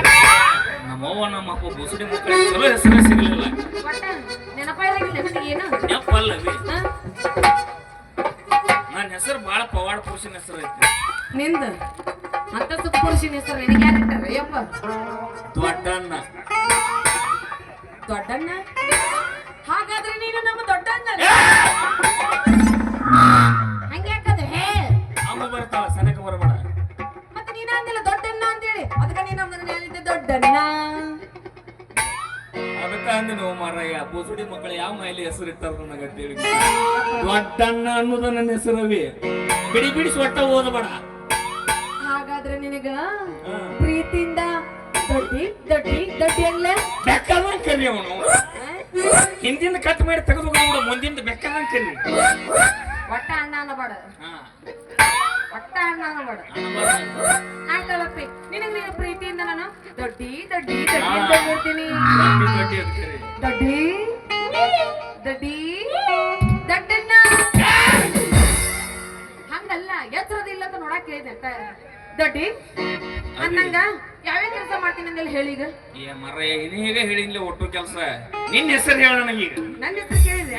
ನಮ್ಮವ್ವ ನಮ್ಮ ಅಪ್ಪ ಬುಸುಡಿ ಮಕ್ಕಳಿಗೆ ಚಲೋ ಹೆಸರೇ ಸಿಗಲಿಲ್ಲ. ನೆನಪಲ್ಲವಿ? ನನ್ನ ಹೆಸರು ಬಾಳ ಪವಾಡ ಪುರುಷನ ಹೆಸರು ಐತಿ. ನಿಂದು? ಅಂತ ಪುರುಷನ ಹೆಸರು ನಿನಗೆ ಯಾರು ಇಟ್ಟಾರ? ಯಪ್ಪ. ದೊಡ್ಡಣ್ಣ. ದೊಡ್ಡಣ್ಣ? ಹಾಗಾದ್ರೆ ನೀನು ನಮ್ಮ ದೊಡ್ಡಣ್ಣ ನೀವು ಮಾರಯ್ಯ ಬೋಸುಡಿ ಮಕ್ಕಳು ಯಾವ ಮೈಲಿ ಹೆಸರು ಇಟ್ಟಾರ ನನಗೆ ಅಂತೇಳಿ ದೊಡ್ಡಣ್ಣ ಅನ್ನೋದು ನನ್ನ ಹೆಸರವಿ. ಬಿಡಿ ಬಿಡಿಸಿ ಒಟ್ಟ ಓದಬೇಡ. ಹಾಗಾದ್ರೆ ನಿನಗ ಪ್ರೀತಿಯಿಂದ ದೊಡ್ಡಿ ದೊಡ್ಡಿ ದೊಡ್ಡಿ ಅಲ್ಲ ಬೆಕ್ಕಲ್ಲ ಕರಿ ಅವನು. ಹಿಂದಿಂದ ಕಟ್ ಮಾಡಿ ತೆಗೆದು ಮುಂದಿಂದ ಬೆಕ್ಕಲ್ಲ ಕರಿ. ಒಟ್ಟ ಅಣ್ಣ ಅನ್ನಬೇಡ ಒಟ್ಟ ಅಣ್ಣ ಅನ್ನಬೇಡ. ಆಕಳಪ್ಪಿ ನಿನಗೆ ನಾನು ದೊಡ್ಡಿ ದಡ್ಡಿ. ಅಂತ ಹೇಳ್ತೀನಿ. ದಡ್ಡಿ ದಡ್ಡಿ ಅಂತ ಕರಿ ದೊಡ್ಡಿ ದೊಡ್ಡಿ ದೊಡ್ಡಣ್ಣ. ಹಂಗಲ್ಲ ಎತ್ತರದಿಲ್ಲ ಅಂತ ನೋಡಕ್ ಹೇಳಿದೆ ದಡ್ಡಿ ದೊಡ್ಡಿ ಅಂದಂಗ ಯಾವ್ಯಾವ ಕೆಲಸ ಮಾಡ್ತೀನಿ ಅಂದೆಲ್ಲ ಹೇಳಿ ಈಗ. ಏ ಮರ ಹೇಗೆ ಹೇಳಿಲ್ಲ ಒಟ್ಟು ಕೆಲಸ? ನಿನ್ನ ಹೆಸರು ಹೇಳ ನನಗೀಗ ನನ್ನ ಹೆಸರು ಕೇಳಿದೆ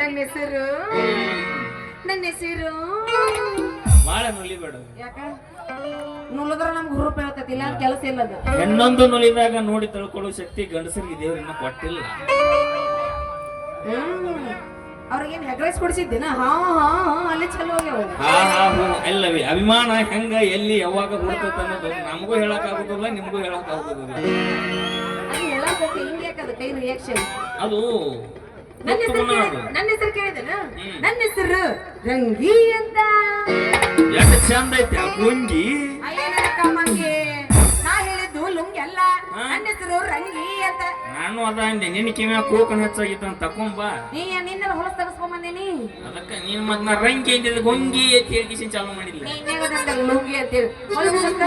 ನನ್ನ ಹೆಸರು ನನ್ನ ಹೆಸರು. ಬಾಳ ನುಲಿಬೇಡ ಯಾಕ? ನುಲಿದ್ರ ನಮ್ಗೆ ಹುರುಪ ಹೇಳ್ತೈತಿ ಇಲ್ಲ ಕೆಲಸ ಇಲ್ಲ ಅದು ಹೆಣ್ಣೊಂದು ನುಲಿದಾಗ ನೋಡಿ ತಿಳ್ಕೊಳ್ಳೋ ಶಕ್ತಿ ಗಂಡಸರಿಗೆ ದೇವ್ರನ್ನ ಕೊಟ್ಟಿಲ್ಲ. ಅವ್ರಿಗೇನ್ ಹೆಗ್ರೈಸ್ ಕೊಡಿಸಿದ್ದೇನ? ಹಾ ಹಾ ಹಾ ಅಲ್ಲಿ ಚಲೋ ಹೋಗ್ಯಾವ ಹಾ ಹಾ ಹೂ ಅಲ್ಲವಿ ಅಭಿಮಾನ ಹೆಂಗ ಎಲ್ಲಿ ಯಾವಾಗ ಹುಡುಕತ್ತ ಅನ್ನೋದು ನಮಗೂ ಹೇಳಕ್ ಆಗುದಿಲ್ಲ ನಿಮಗೂ ಹೇಳಕ್ ಆಗುದಿಲ್ಲ ಅದು ಹೇಳಕ್ ಹೋಗಿ ಹಿಂಗೆ ಯಾಕದ ಕೈ ರಿಯಾಕ್ಷನ್ ಅದು ನನ್ನ ಹೆಸರು ನನ್ನ ಹೆಸರು ಕೇಳಿದನ? ನನ್ನ ಹೆಸರು ರಂಗಿ ಅಂತ. ಎಷ್ಟು ಚಂದ ಐತೆ? ಆ ಕಮ್ಮಂಗೆ ನಾ ಹೇಳಿದ್ದು ಲುಂಗಿ ಅಲ್ಲ. ಹಾ? ನನ್ನ ಹೆಸರು ರಂಗಿ ಅಂತ. ನಾನು ಅದ ಅಂದೆ ನಿನ್ನ ಕೂಕನ್ ಹೆಚ್ಚಾಗಿತ್ತು ಅಂತ ತಕೊಂಬ ನೀ ನಿನ್ನ ಹೊಲಸ್ ತಗಸ್ಕೊಂಬಂದೇನಿ ಅದಕ್ಕ ನೀನ್ ಮತ್ ನಾ ರಂಗಿ ಅಂತ ಗೊಂಗಿ ಅಂತ ಚಾಲು ಮಾಡಿಲ್ಲ ನೀ ಇನ್ನೇಗದಂತ ಲುಂಗಿ ಅಂತೇಳಿ ಹೊಲಸ್ ಸ್ವಲ್ಪ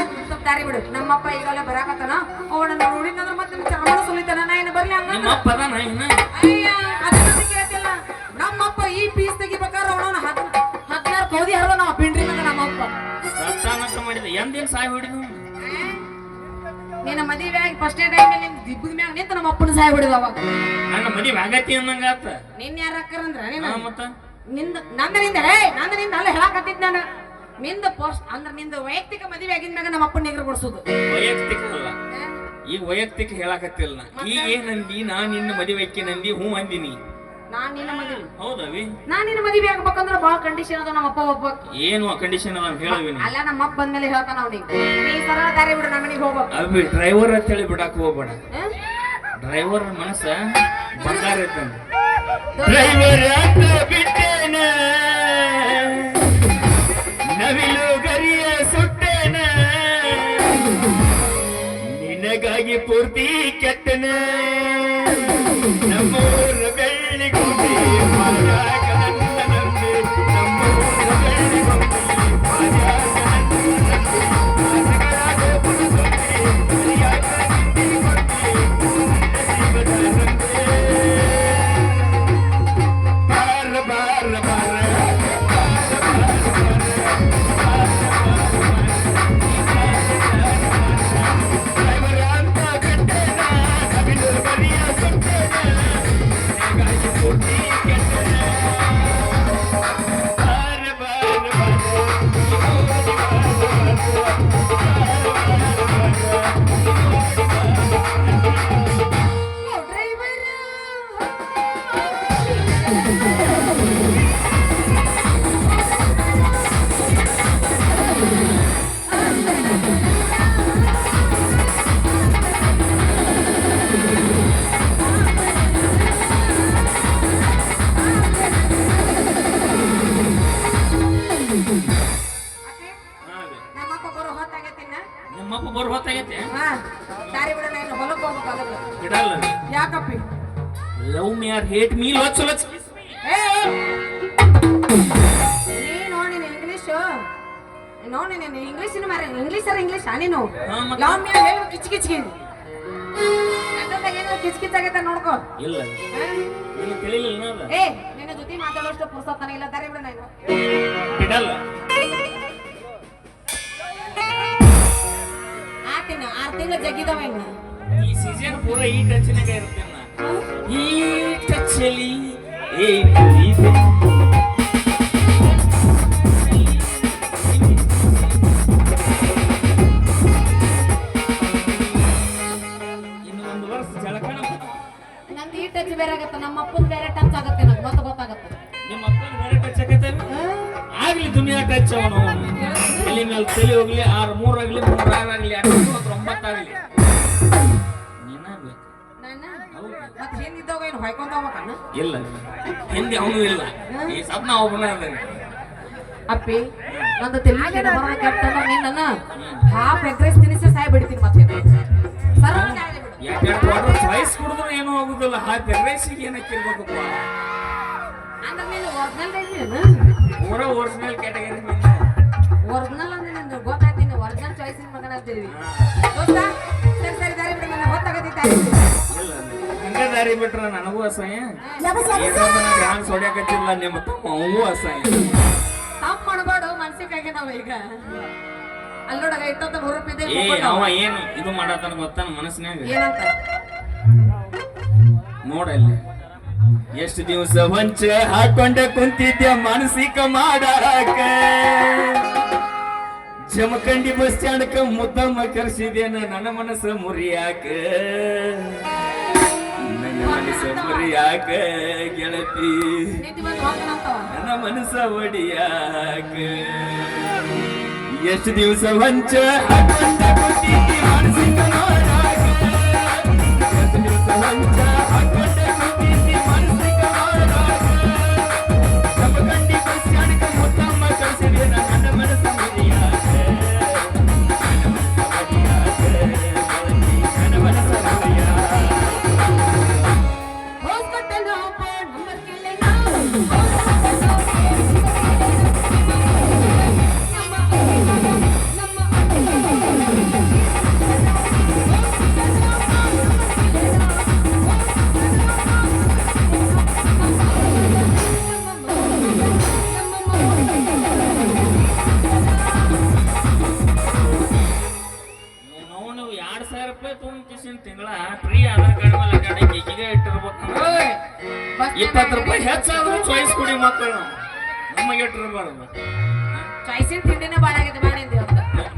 ದಾರಿ ಬಿಡು. ನಮ್ಮಪ್ಪ ಈಗಲ್ಲ ಬರಾಕತ್ತಾನ. ಅವನನ್ನ ನೋಡಿನಂದ್ರ ಮತ್ತೆ ಚಾಮರ ಸುಲಿತಾನ ನಾ ಏನು ಬರ್ಲಿ ಹಂಗ ನಿಮ್ಮ ಅಪ್ಪ ಅದಾನ ಇನ್ನ? ಅಯ್ಯ ನಿನ್ನ ಮದುವೆ ಆಗಿ ಫಸ್ಟ್ ಟೈಮ್ ನಿನ್ ದಿಬ್ಬದ ಮ್ಯಾಗ ನಿಂತ ನಮ್ಮ ಅಪ್ಪನ ಸಹಾಯ ಹೊಡಿದ ಅವಾಗ. ನನ್ನ ಮದುವೆ ಆಗತಿ ಅನ್ನಂಗ ಆತ. ನಿನ್ನ ಯಾರ ಅಕ್ಕರಂದ್ರ ನೀನು ಮತ್ತ? ನಿಂದ ನಂದನಿಂದ ರೇ ನಂದನಿಂದ ಅಲ್ಲ ಹೇಳಕತ್ತಿದ್ ನಾನು. ನಿಂದ ಪೋಸ್ಟ್ ಅಂದ್ರ ನಿಂದ ವೈಯಕ್ತಿಕ ಮದುವೆ ಆಗಿದ ಮ್ಯಾಗ ನಮ್ಮ ಅಪ್ಪನ ನಿಗ್ರ ಕೊಡ್ಸೋದು ವೈಯಕ್ತಿಕ ಅಲ್ಲ. ಈಗ ವೈಯಕ್ತಿಕ ಹೇಳಕತ್ತಿಲ್ಲ ಈಗ ಏನಂದಿ ನಾ ನಿನ್ನ ಮದುವೆ ನಂದಿ ಹ್ಞೂ ಅಂದಿನಿ. ನಾನ್ ನಿನ್ನ ಮದುವೆ. ಹೌದವಿ ನಾನ್ ನಿನ್ನ ಮದುವೆ ಆಗ್ಬೇಕಂದ್ರ ಬಹಳ ಕಂಡೀಷನ್ ಅದ ನಮ್ಮ ಅಪ್ಪ ಒಬ್ಬಕ್ ಏನು ಕಂಡೀಷನ್ ಅದ ಹೇಳವಿ ಅಲ್ಲ ನಮ್ಮ ಅಪ್ಪ ಬಂದ್ಮೇಲೆ ಹೇಳ್ತಾನ ಅವ್ನಿಗೆ. ನೀ ಸರಳ ದಾರಿ ಬಿಡು ನಮ್ಮ ಮನೆಗೆ ಹೋಗ್ಬೇಕು ಅವಿ ಡ್ರೈವರ್ ಅಂತ ಹೇಳಿ ಬಿಡಾಕ ಹೋಗ್ಬೇಡ. ಡ್ರೈವರ್ ಮನಸ್ಸ ಬಂಗಾರ ಐತಂದ ಡ್ರೈವರ್ ಹೇಟ್ ಮೀ ಲೊಚ್ ಲೊಚ್ ಏ ನೀನು ನೀನು ಇಂಗ್ಲಿಷ್ ನೀನು ಇಂಗ್ಲಿಷ್ ಮಾರ. ಇಂಗ್ಲಿಷ್ ಇಂಗ್ಲಿಷ್ ನೀನು? ಲವ್ ಹೇಳು ಕಿಚ್ ಕಿಚ್ಕಿ ಏನೋ ಕಿಚ್ ಕಿಚ್ ಆಗೈತೆ ನೋಡ್ಕೋ. ಇಲ್ಲ? ನಿನಗೆ ತಿಳಿಲಿಲ್ಲ ಏ ನಿನ್ನ ಜೊತೆ ಮಾತಾಡೋಷ್ಟು ಪುರ್ಸತ್ತಾನ ಇಲ್ಲ. ದಾರಿ ಬಿಡ ನಾನು. ಬಿಡಲ್ಲ. ಆತ ಆತೀನಿ ಆರ್ ತಿಂಗಳ ಜಗ್ಗಿದವ ಈ ಸೀಸನ್ ಪೂರ ಈ ಟಚ್ನಾಗ ಇರ್ತೇನೆ ಈ ಇನ್ನು ಒಂದು ವರ್ಷ ಜಳಕಣ ನಂದು ಈ ಟಚ್ ಬೇರೆ ಆಗತ್ತೆ ನಮ್ಮ ಅಪ್ಪನ ಬೇರೆ ಟಚ್ ಆಗತ್ತೆ ನಂಗೆ ಮತ್ತೆ ಗೊತ್ತಾಗತ್ತೆ. ನಿಮ್ಮ ಅಪ್ಪನ ಬೇರೆ ಟಚ್ ಆಗತ್ತೇವೆ ಆಗ್ಲಿ ದುನಿಯಾ ಟಚ್ ಅವನು. ತಲೆ ಮೇಲೆ ತಲೆ ಹೋಗ್ಲಿ ಆರು ಮೂರಾಗ್ಲಿ ಆಗ್ಲಿ ಮೂರ್ ಆರು ಆಗ್ಲಿ ಎರಡು ಮೂವತ್ತು ಒಂಬತ್ತಾಗ್ಲಿ. ಮತ್ತೆ ಏನು ಹೊಯ್ಕೊಂತ ಇಲ್ಲ. ಹಿಂದೆ ಅವನು ಇಲ್ಲ. ಈ ಸದ್ನ ಒಬ್ಬನೇ ಅದಾನೆ ಅಪ್ಪಿ ನಂದು ನಿನ್ನ ಹಾಫ್ ಎಗ್ ರೈಸ್ ತಿನ್ನಿಸಿ ಸಾಯ್ ಬಿಡ್ತೀನಿ ಮತ್ತೆ. ಸರ್ವ ಸಾಯ್ಲಿ ಬಿಡು. ಯಾಕೆಂದ್ರೆ ವಾಟರ್ ಚಾಯ್ಸ್ ಕುಡಿದ್ರೆ ಏನೂ ಆಗುದಿಲ್ಲ. ಹಾಕಿ ರೈಸಿಗೆ ಏನಕ್ಕೆ ಇರ್ಬೇಕಪ್ಪ? ಅಂದ್ರೆ ನೀನು ಒರಿಜಿನಲ್ ಇದ್ದೀನ ಪೂರ ಒರಿಜಿನಲ್ ಕ್ಯಾಟಗರಿ ಒರಿಜಿನಲ್ ಅಂದ್ರೆ ನಿಂದು ಗೊತ್ತಾಯ್ತೀನಿ ಒರಿಜಿನಲ್ ಮಗನ ಅಂತೀವಿ ದೋಸ್ತ ಸರಿ ಸರಿ ದಾರಿ ಬಿಡು. ನನ್ನ ಗೊತ್ತಾಗತ್ತೈತೆ ದಾರಿ ಬಿಟ್ರ ನನಗೂ ಅಸಹ್ಯ. ಡ್ಯಾನ್ಸ್ ಹೊಡ್ಯಾಕತ್ತಿಲ್ಲ ನಿಮ್ಮ ತಮ್ಮ ಅವೂ ಅಸಹ್ಯ. ತಮ್ಮ ಮಾಡಬೇಡು ಮನ್ಸಿಗೆ ನಾವ ಈಗ. ಅಲ್ಲೋಡ ನೋಡಗ ಇಟ್ಟಂತ ನೂರು ರೂಪಾಯಿ ಏ ಅವ ಏನು ಇದು ಮಾಡತ್ತಾನ ಗೊತ್ತಾನ ಮನಸ್ಸಿನಾಗ ಏನಂತ? ನೋಡಲ್ಲಿ ಎಷ್ಟು ದಿವಸ ಹೊಂಚೆ ಹಾಕೊಂಡೆ ಕುಂತಿದ್ದೆ ಮಾನಸಿಕ ಮಾಡಾಕ ಜಮಖಂಡಿ ಬಸ್ ಸ್ಟ್ಯಾಂಡ್ಕ ಮುದ್ದಮ್ಮ ಕರ್ಸಿದೇನ ನನ್ನ ಮನಸ್ಸ ಮುರಿಯಾಕ. ನನ್ನ ಮನಸ್ಸ ಮುರಿಯಾಕ ಗೆಳತಿ ನಿಂತಿ ಬಂದು ಹೋಗ್ತಾನಂತವ ನನ್ನ ಮನಸ್ಸ ಒಡಿಯಾಕ ಎಷ್ಟು ದಿವಸ ಹೊಂಚ ಹಾಕೊಂಡೆ ಕುಂತಿದ್ದೆ ಮಾನಸಿಕ ಮಾಡಾಕ ಎಷ್ಟು ದಿವಸ ಹೊಂಚ ಇಪ್ಪತ್ತು ರೂಪಾಯಿ ಹೆಚ್ಚಾದ್ರೂ ಚಾಯ್ಸ್ ಕೊಡಿ ಮಕ್ಕಳು. ನಮಗೆ ಇಟ್ಟಿರಬಾರ್ದು ಚಾಯ್ಸಿನ ತಿಂಡಿನೇ ಭಾಳ ಆಗಿದೆ ಮಾಡಿ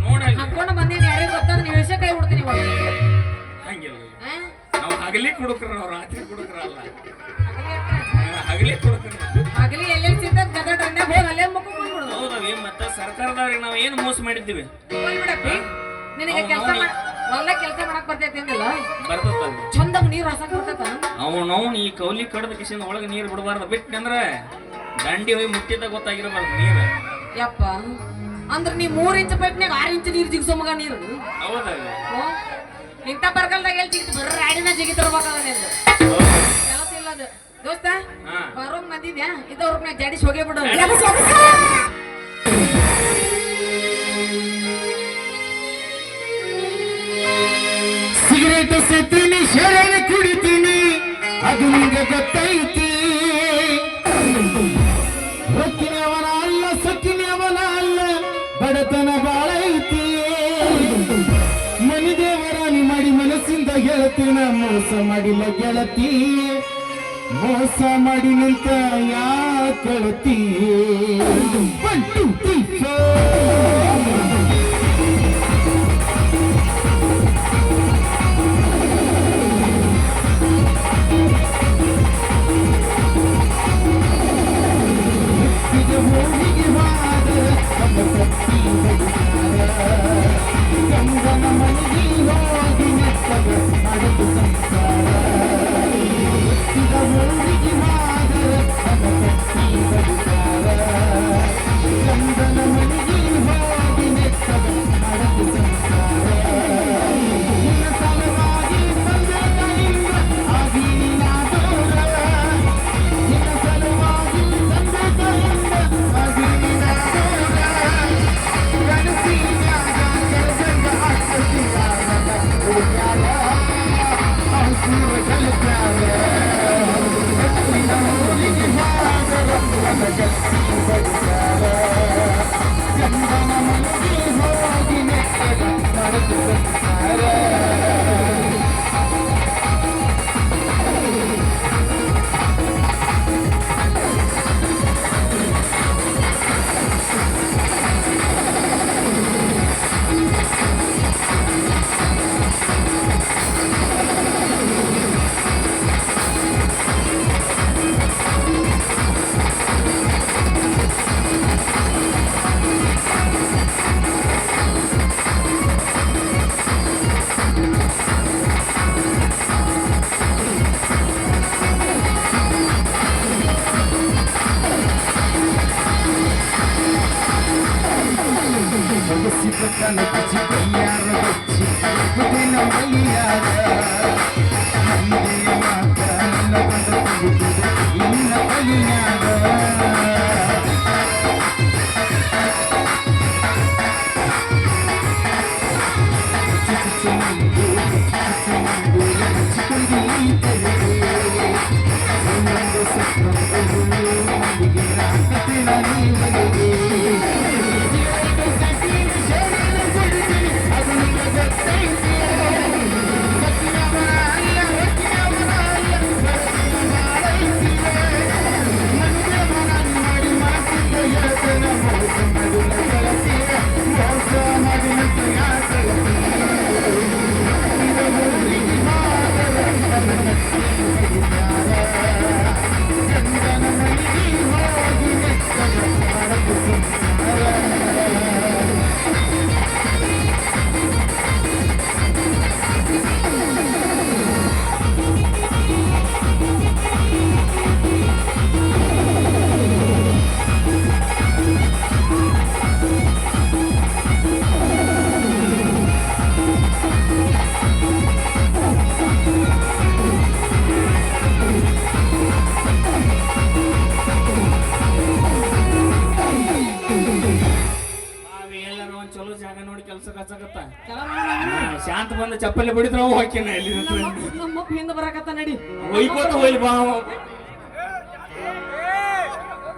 ನೋಡಿ ಹಾಕೊಂಡು ಬಂದಿದ್ದು ಯಾರಿಗೆ ಗೊತ್ತಾದ್ರೆ ನೀವು ವಿಷಯ ಕೈ ಬಿಡ್ತೀನಿ ಹಂಗಿಲ್ಲ? ನಾವು ಹಗಲಿ ಕುಡುಕ್ರ ನಾವು ರಾತ್ರಿ ಕುಡುಕ್ರಲ್ಲ ಹಗಲಿ ಕುಡುಕ್ರ ಹಗಲಿ ಎಲ್ಲೆಲ್ಲಿ ಸಿಗ್ತದೆ ಗದ ಹೋಗಿ ಅಲ್ಲೇ ಮುಖ ಹೌದವಿ ಮತ್ತೆ ಸರ್ಕಾರದವ್ರಿಗೆ ನಾವು ಏನು ಮೋಸ ಮಾಡಿದ್ದೀವಿ? ನಿನಗೆ ಕೆಲಸ ಒಳ್ಳೆ ಕೆಲಸ ಮಾಡಕ್ ಬರ್ತೈತಿ ಅಂದಿಲ್ಲ? ಬರ್ತದ ಚಂದಾಗ ನೀರು ಹಸಕ್ ಬರ್ತೈತ? ಅವನವನ್ ಈ ಕೌಲಿ ಕಡದ ಕಿಸಿನ ಒಳಗೆ ನೀರು ಬಿಡಬಾರ್ದು. ಬಿಟ್ಟಂದ್ರೆ ದಂಡಿ ಹೋಗಿ ಮುಟ್ಟಿದ್ದ ಗೊತ್ತಾಗಿರಬಾರ್ದು ನೀರು. ಯಪ್ಪ. ಅಂದ್ರೆ ನೀ ಮೂರ್ ಇಂಚ್ ಪೈಪ್ನಾಗ ಆರ್ ಇಂಚ್ ನೀರು ಜಿಗ್ಸೋ ಮಗ ನೀರು ಓ, ಇಂಥ ಬರ್ಗಲ್ದಾಗ ಎಲ್ಲಿ ಜಿಗಿತು? ಬರ್ರ ಆಡಿನ ಜಿಗಿತಿರ್ಬೇಕಾದ ನಿಂದು. ಕೆಲಸ ಇಲ್ಲ ಅದು. ದೋಸ್ತ. ಬರೋಂಗ್ ಬಂದಿದ್ಯಾ? ಇದ್ದವ್ರ ಜಾಡಿಸಿ ಹೋಗೇ ಬಿಡು. ಸಿಗರೇಟ್ ಸತ್ತೀನಿ ಶರಣ ಕುಡಿತೀನಿ ಅದು ನಿಂಗೆ ಗೊತ್ತೈತಿ ರೊಕ್ಕಿನವನ ಅಲ್ಲ ಸೊಕ್ಕಿನವನ ಅಲ್ಲ ಬಡತನ ಬಾಳ ಐತಿ ಮನಿ ದೇವರಾಣಿ ಮಾಡಿ ಮನಸ್ಸಿಂದ ಗೆಳತಿನ ಮೋಸ ಮಾಡಿಲ್ಲ ಗೆಳತಿ ಮೋಸ ಮಾಡಿ ನಿಂತ ಯಾಕಳತಿ ಒನ್ ಬಂದ ಚಪ್ಪಲಿ ಬಡಿದ್ರ ಹೋಗಿನ ಇಲ್ಲಿ ನಮ್ಮ ನಡಿ. ಒಯ್ಕೋತ ಹೋಯ್ಲಿ ಬಾ